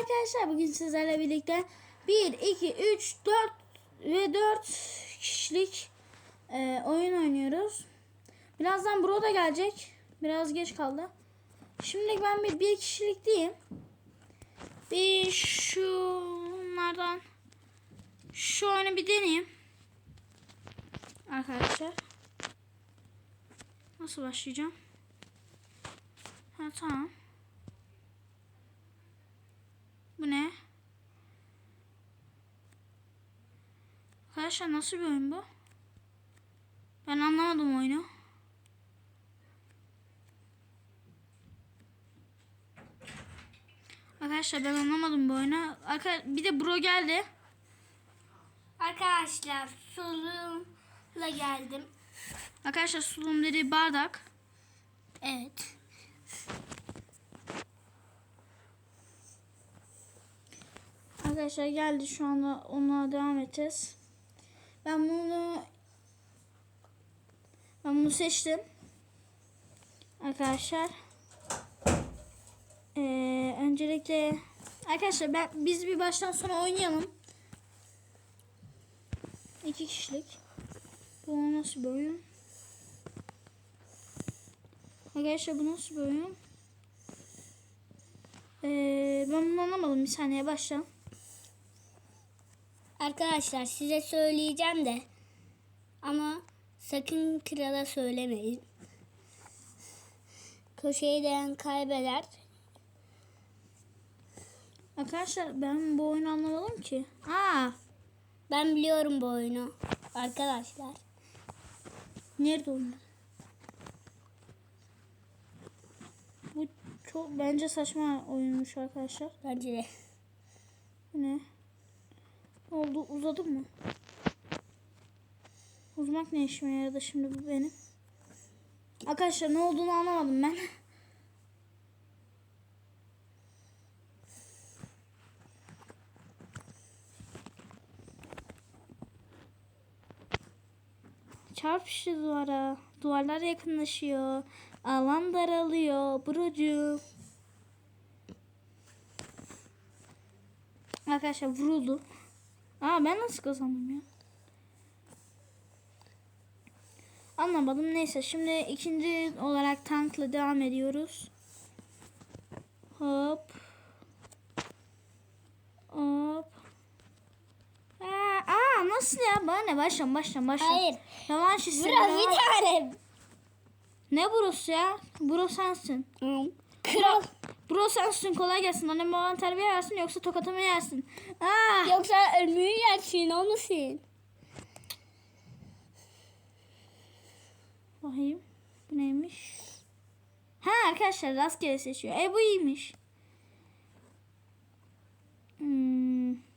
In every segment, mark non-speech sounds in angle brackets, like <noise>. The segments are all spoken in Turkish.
arkadaşlar. Bugün sizlerle birlikte 1, 2, 3, 4 ve 4 kişilik e, oyun oynuyoruz. Birazdan Bro da gelecek. Biraz geç kaldı. Şimdilik ben bir, bir kişilik diyeyim. Bir şunlardan şu oyunu bir deneyeyim. Arkadaşlar. Nasıl başlayacağım? Ha tamam. Bu ne? Arkadaşlar nasıl bir oyun bu? Ben anlamadım oyunu. Arkadaşlar ben anlamadım bu oyunu. Arka bir de bro geldi. Arkadaşlar sulumla geldim. Arkadaşlar sulum dedi bardak. Evet. Arkadaşlar geldi şu anda onunla devam edeceğiz. Ben bunu ben bunu seçtim. Arkadaşlar. Ee, öncelikle arkadaşlar ben biz bir baştan sona oynayalım. İki kişilik. Bu nasıl bir oyun? Arkadaşlar bu nasıl bir oyun? Ee, ben bunu anlamadım. Bir saniye başla. Arkadaşlar size söyleyeceğim de ama sakın krala söylemeyin. Köşeyi değen kaybeder. Arkadaşlar ben bu oyunu anlamadım ki. Aa, Ben biliyorum bu oyunu. Arkadaşlar. nerede oyun? Bu çok bence saçma oyunmuş arkadaşlar. Bence de. Bu ne? Oldu? Uzadı mı? Uzmak ne işime yaradı şimdi bu benim? Arkadaşlar ne olduğunu anlamadım ben. <laughs> Çarp şu duvara. Duvarlar yakınlaşıyor. Alan daralıyor. Burucu. Arkadaşlar vuruldu. Aa ben nasıl kazandım ya? Anlamadım. Neyse şimdi ikinci olarak tankla devam ediyoruz. Hop. Hop. Aa, aa nasıl ya? Bana ne? Başlam başlam başlam. Hayır. Revanş istedim. Biraz bir tane. Ne burası ya? Bro sensin. Kral. Bro sensin kolay gelsin. Annem baban terbiye versin yoksa tokatımı yersin. Aa. Yoksa ölmeyi yersin o musun? Bakayım. Bu neymiş? Ha arkadaşlar rastgele seçiyor. E bu iyiymiş. Hmm.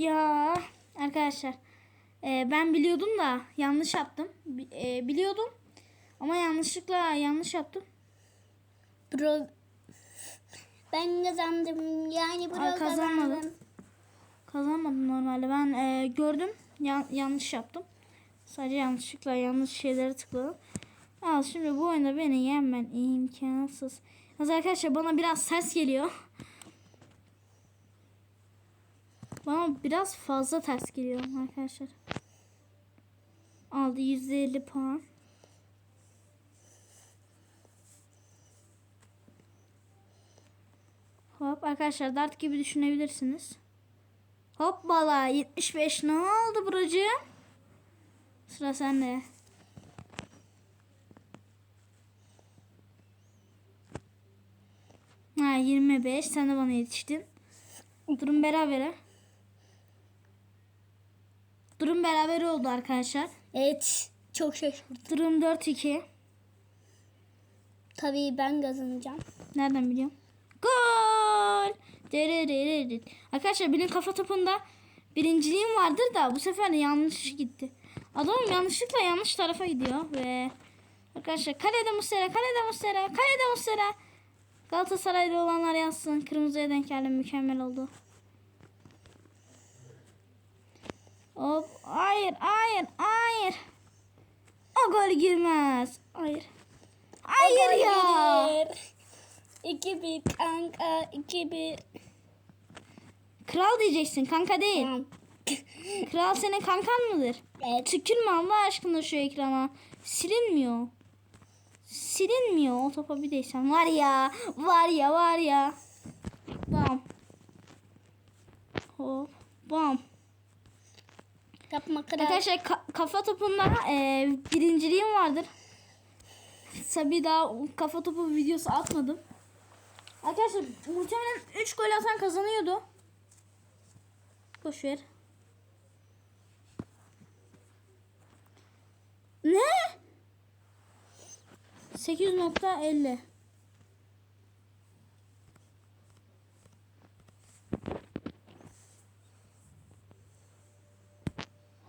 Ya arkadaşlar e, ben biliyordum da yanlış yaptım. E, biliyordum ama yanlışlıkla yanlış yaptım. Bro. Ben kazandım. Yani bro Ay, kazanmadım. kazandım. Kazanmadım normalde. Ben e, gördüm ya- yanlış yaptım. Sadece yanlışlıkla yanlış şeylere tıkladım. Al şimdi bu oyunda beni yenmen imkansız. Yalnız arkadaşlar bana biraz ses geliyor. Bana biraz fazla ters geliyor arkadaşlar. Aldı %50 puan. Hop arkadaşlar dart gibi düşünebilirsiniz. Hoppala 75 ne oldu buracığım? Sıra sende. Ha 25 sen de bana yetiştin. Durum berabere. Durum beraber oldu arkadaşlar. Evet. Çok şaşırdım. Durum 4-2. Tabii ben kazanacağım. Nereden biliyorum? Gol! Dererereret. Arkadaşlar benim kafa topunda birinciliğim vardır da bu sefer de yanlış gitti. Adamım yanlışlıkla yanlış tarafa gidiyor ve Arkadaşlar kalede Muslera, kalede Muslera, kalede Muslera. Galatasaray'da olanlar yazsın. Kırmızıya denk geldim. Mükemmel oldu. Hop. Hayır, hayır, hayır. O gol girmez. Hayır. Hayır ya. 2-1 kanka 2-1. Kral diyeceksin kanka değil. Tamam. Kral senin kankan mıdır? Evet. Tükürme Allah aşkına şu ekrana. Silinmiyor. Silinmiyor o topa bir değsen. Var ya. Var ya var ya. Bam. Hop. Bam. Yapma kral. Arkadaşlar ka- kafa topunda e, birinciliğim vardır. Tabi daha kafa topu videosu atmadım. Arkadaşlar muhtemelen 3 gol atan kazanıyordu. Boş ver. Ne? 8.50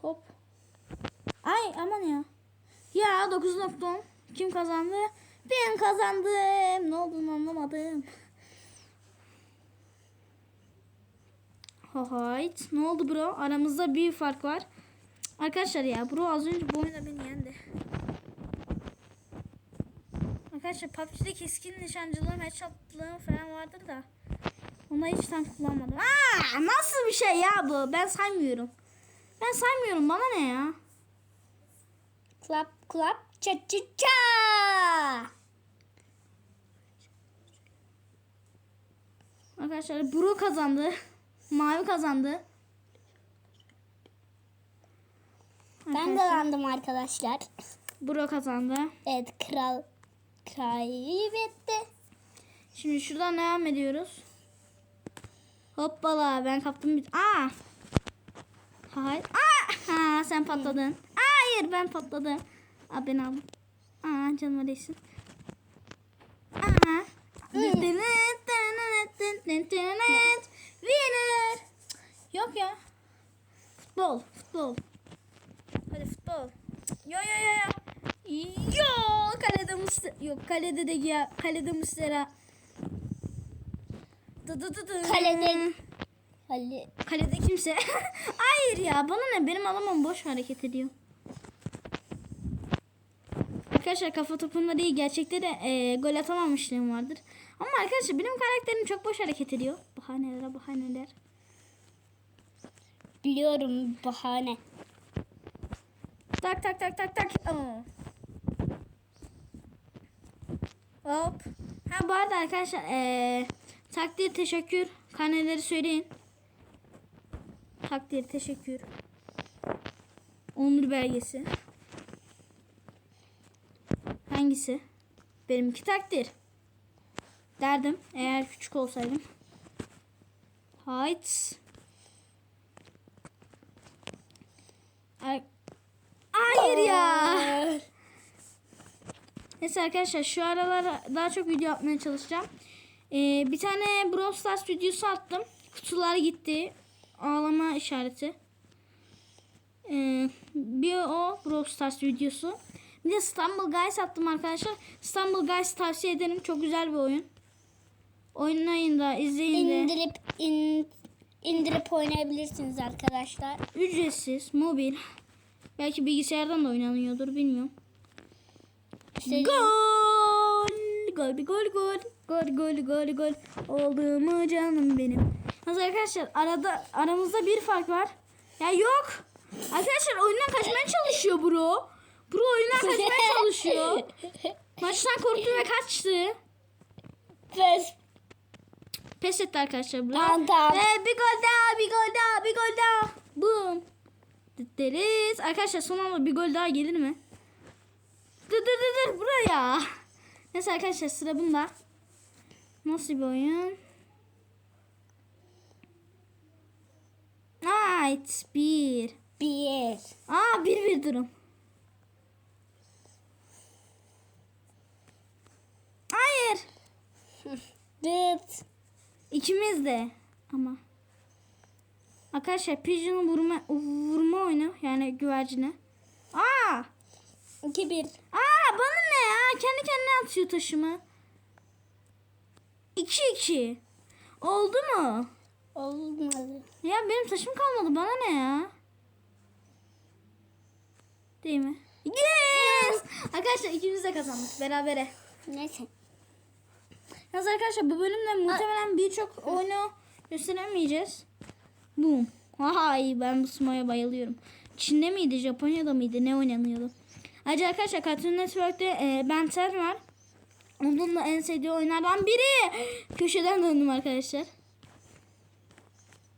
Hop. Ay aman ya. Ya 9.10. Kim kazandı? Ben kazandım. Ne olduğunu anlamadım. Hayt. Ne oldu bro? Aramızda bir fark var. Arkadaşlar ya bro az önce bu oyunda beni yendi. Arkadaşlar PUBG'de keskin nişancılığım, headshotlığım falan vardır da. Onu hiç tam kullanmadım. Aa, nasıl bir şey ya bu? Ben saymıyorum. Ben saymıyorum. Bana ne ya? Klap klap ça ça ça. Arkadaşlar Bro kazandı. <laughs> Mavi kazandı. Ben kazandım arkadaşlar. Bro kazandı. Evet kral kaybetti. Şimdi şuradan devam ediyoruz. Hoppala ben kaptım bir... Aa! Hayır. Aa! Ha, sen patladın. Hayır ben patladım. Aa ben aldım. Aa canıma değsin. Aa. Winner. Yok ya. Futbol. Futbol. Hadi futbol. Yo yo yo yo. Yo kalede Muslera. Yok kalede de ya. Kalede Muslera. Dı dı dı dı. Kalede- Ali Kalede kimse. <laughs> Hayır ya bana ne benim alamam boş hareket ediyor. Arkadaşlar kafa topunda değil gerçekte de e, gol atamamışlığım vardır. Ama arkadaşlar benim karakterim çok boş hareket ediyor. Bahaneler bahaneler. biliyorum bahane. Tak tak tak tak tak. Aa. Hop. Ha bu arada arkadaşlar eee takdir teşekkür karneleri söyleyin. Takdir teşekkür. Onur belgesi. Hangisi? Benimki takdir. Derdim eğer küçük olsaydım. Hayt. Ay- Hayır ya. Neyse arkadaşlar şu aralar daha çok video yapmaya çalışacağım. Ee, bir tane Brawl Stars videosu attım. Kutular gitti. Ağlama işareti. Ee, bir o Brawl Stars videosu. Bir de Stumble Guys attım arkadaşlar. Stumble Guys tavsiye ederim. Çok güzel bir oyun. Oynayın da izleyin de. İndirip in, indirip oynayabilirsiniz arkadaşlar. Ücretsiz, mobil. Belki bilgisayardan da oynanıyordur bilmiyorum. İşte Gol! Gol, gol, gol. Gol, gol, gol, gol. Oldu mu canım benim. Nasıl arkadaşlar arada aramızda bir fark var. Ya yok. Arkadaşlar oyundan kaçmaya çalışıyor bro. Bro oyundan kaçmaya <laughs> çalışıyor. Maçtan korktu ve kaçtı. Pes. Pes etti arkadaşlar bro. Tamam, tamam. Ve bir gol daha, bir gol daha, bir gol daha. Boom. Deriz. Arkadaşlar son anda bir gol daha gelir mi? Dır dır dır dır buraya. Neyse arkadaşlar sıra bunda. Nasıl bir oyun? Night bir. Bir. Aa bir bir durum. Hayır. Dıt. İkimiz de ama. Arkadaşlar Pigeon'u vurma, vurma oyunu yani güvercine. Aa! İki bir. Aa bana kendi kendine atıyor taşımı. 2-2. Oldu mu? Olmadı. Ya benim taşım kalmadı bana ne ya? Değil mi? Yes! Arkadaşlar ikimiz de kazandık berabere. Neyse. Yalnız arkadaşlar bu bölümde muhtemelen birçok oyunu gösteremeyeceğiz. Boom. Ay ben bu Smo'ya bayılıyorum. Çin'de miydi, Japonya'da mıydı? Ne oynanıyordu? Ayrıca arkadaşlar Cartoon Network'te e, Ben 10 var. Onun da en sevdiği oyunlardan biri. Köşeden döndüm arkadaşlar.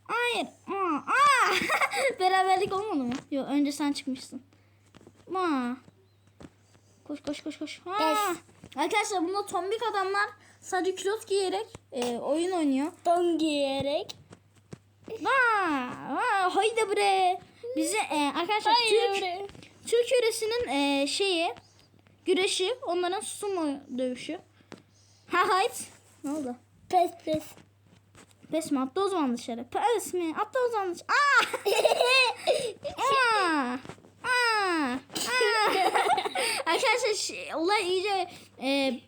Hayır. Aa, aa. <laughs> Beraberlik olmadı mı? Yok önce sen çıkmışsın. Aa. Koş koş koş koş. Aa. Yes. Arkadaşlar bunda tombik adamlar sadece külot giyerek e, oyun oynuyor. Don giyerek. Vaa, vaa, haydi bre. Bize e, arkadaşlar Türk Türk yöresinin e, şeyi güreşi onların sumo dövüşü. Ha hayt. Ne oldu? Pes pes. Pes mi? Atla o zaman dışarı. Pes mi? Atla o zaman dışarı. Aa! Aa! Aa! Arkadaşlar şey- olay iyice e,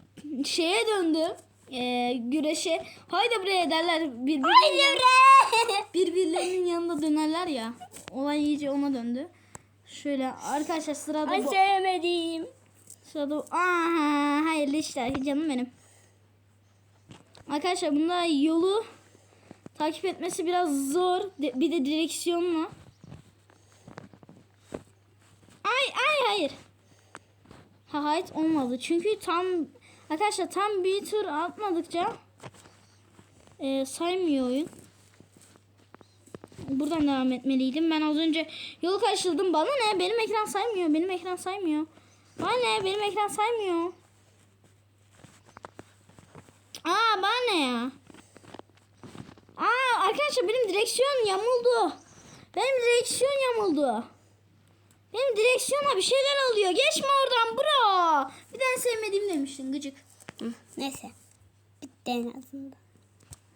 şeye döndü. E, güreşe. Haydi buraya derler. Birbirlerinin, <laughs> birbirlerinin yanında dönerler ya. Olay iyice ona döndü. Şöyle arkadaşlar sırada Ay bu. sevmediğim. Sırada. Aha, hayırlı işler canım benim. Arkadaşlar bunda yolu takip etmesi biraz zor. De- bir de direksiyonla. Ay ay hayır. Ha hayır olmadı. Çünkü tam arkadaşlar tam bir tur atmadıkça e, saymıyor oyun. Buradan devam etmeliydim. Ben az önce yolu karşıladım. Bana ne? Benim ekran saymıyor. Benim ekran saymıyor. Bana ne? Benim ekran saymıyor. Aa bana ne ya? Aa arkadaşlar benim direksiyon yamuldu. Benim direksiyon yamuldu. Benim direksiyona bir şeyler oluyor. Geçme oradan bro. Bir tane sevmediğim demiştin gıcık. Hı, Neyse. Bitti en azından.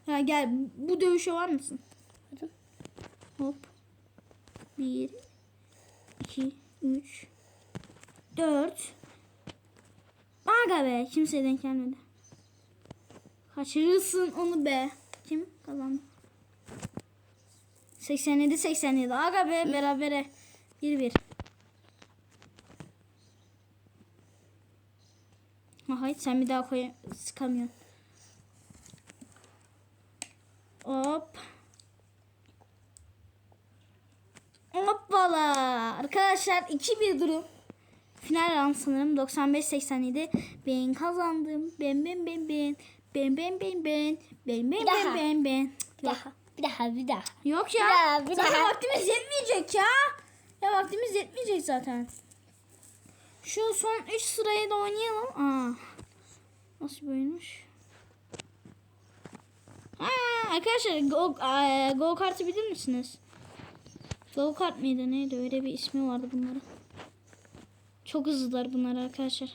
Ha gel bu dövüşe var mısın? Varım. Hop. Bir, iki, üç, dört. Aga be kimseye denk gelmedi. Kaçırırsın onu be. Kim kazandı? 87 87. Aga be berabere. 1 1. Ha hayır sen bir daha koy sıkamıyorsun. Hop. Hoppala. Arkadaşlar 2-1 durum. Final round sanırım 95-87. Ben kazandım. Ben ben ben ben. Ben ben ben ben. Ben ben ben ben ben. Bir daha. Bir daha. Bir daha. Yok ya. Bir daha, bir zaten daha. vaktimiz yetmeyecek ya. Ya vaktimiz yetmeyecek zaten. Şu son 3 sırayı da oynayalım. Aa. Nasıl oyunmuş? Aa, arkadaşlar go, eee, go kartı bilir misiniz? Go kart mıydı neydi öyle bir ismi vardı bunların. Çok hızlılar bunlar arkadaşlar.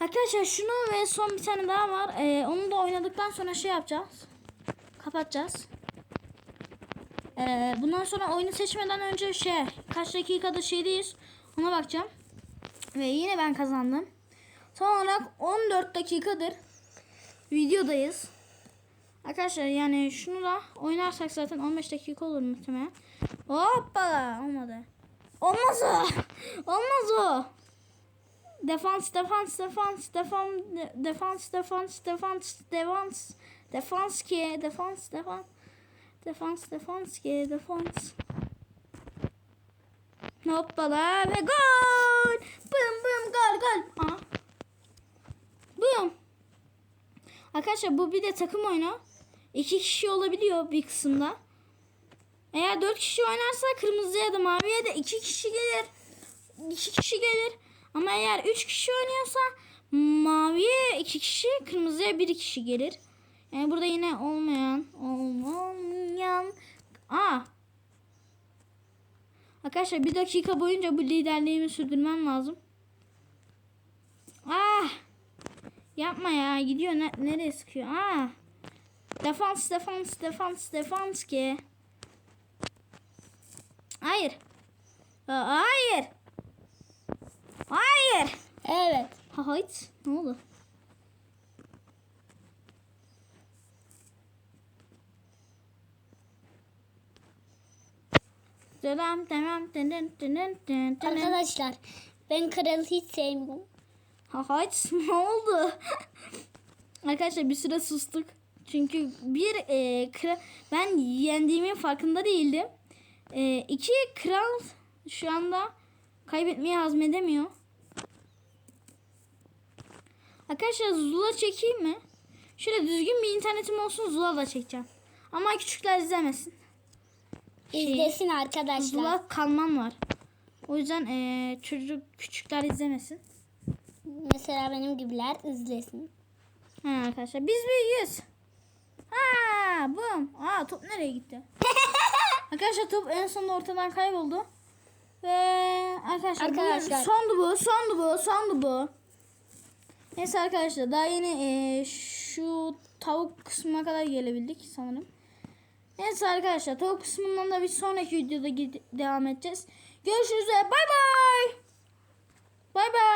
Arkadaşlar şunu ve son bir tane daha var. Ee, onu da oynadıktan sonra şey yapacağız. Kapatacağız. Ee, bundan sonra oyunu seçmeden önce şey kaç dakikada şeydeyiz ona bakacağım. Ve yine ben kazandım. Son olarak 14 dakikadır videodayız. Arkadaşlar yani şunu da oynarsak zaten 15 dakika olur muhtemelen. Hoppala olmadı. Olmaz o. <laughs> Olmaz o. Defans, defans, defans, defans, defans, defans, defans, defans, defans ki, defans, defans, defans, defans ki, defans. Hoppala ve gol. Bım bım gol gol. Bım. Arkadaşlar bu bir de takım oyunu. İki kişi olabiliyor bir kısımda. Eğer dört kişi oynarsa kırmızıya ya da maviye de iki kişi gelir. İki kişi gelir. Ama eğer üç kişi oynuyorsa maviye iki kişi, kırmızıya bir kişi gelir. Yani burada yine olmayan, olmayan. Aa. Arkadaşlar bir dakika boyunca bu liderliğimi sürdürmem lazım. Ah. Yapma ya gidiyor ne, nereye sıkıyor? Aa. Defans defans defans defans ki. Hayır. Hayır. Hayır. Evet. Ha, hayt. Ne oldu? Arkadaşlar ben kralı hiç sevmiyorum. Ha hayt <laughs> ne oldu? Arkadaşlar bir süre sustuk. Çünkü bir e, kra- ben yendiğimin farkında değildim. E, iki kral şu anda kaybetmeyi hazmedemiyor. Arkadaşlar Zula çekeyim mi? Şöyle düzgün bir internetim olsun Zula da çekeceğim. Ama küçükler izlemesin. Şey, İzlesin arkadaşlar. Zula kalmam var. O yüzden e, çocuk küçükler izlemesin. Mesela benim gibiler izlesin. Ha arkadaşlar biz büyüyüz. Ha bum. Aa top nereye gitti? <laughs> arkadaşlar top en sonunda ortadan kayboldu. Ve arkadaşlar, Arkadaşlar. sondu bu, sondu bu, sondu bu. Neyse arkadaşlar daha yeni e, şu tavuk kısmına kadar gelebildik sanırım. Neyse arkadaşlar tavuk kısmından da bir sonraki videoda devam edeceğiz. Görüşürüz bay bay. Bay bay.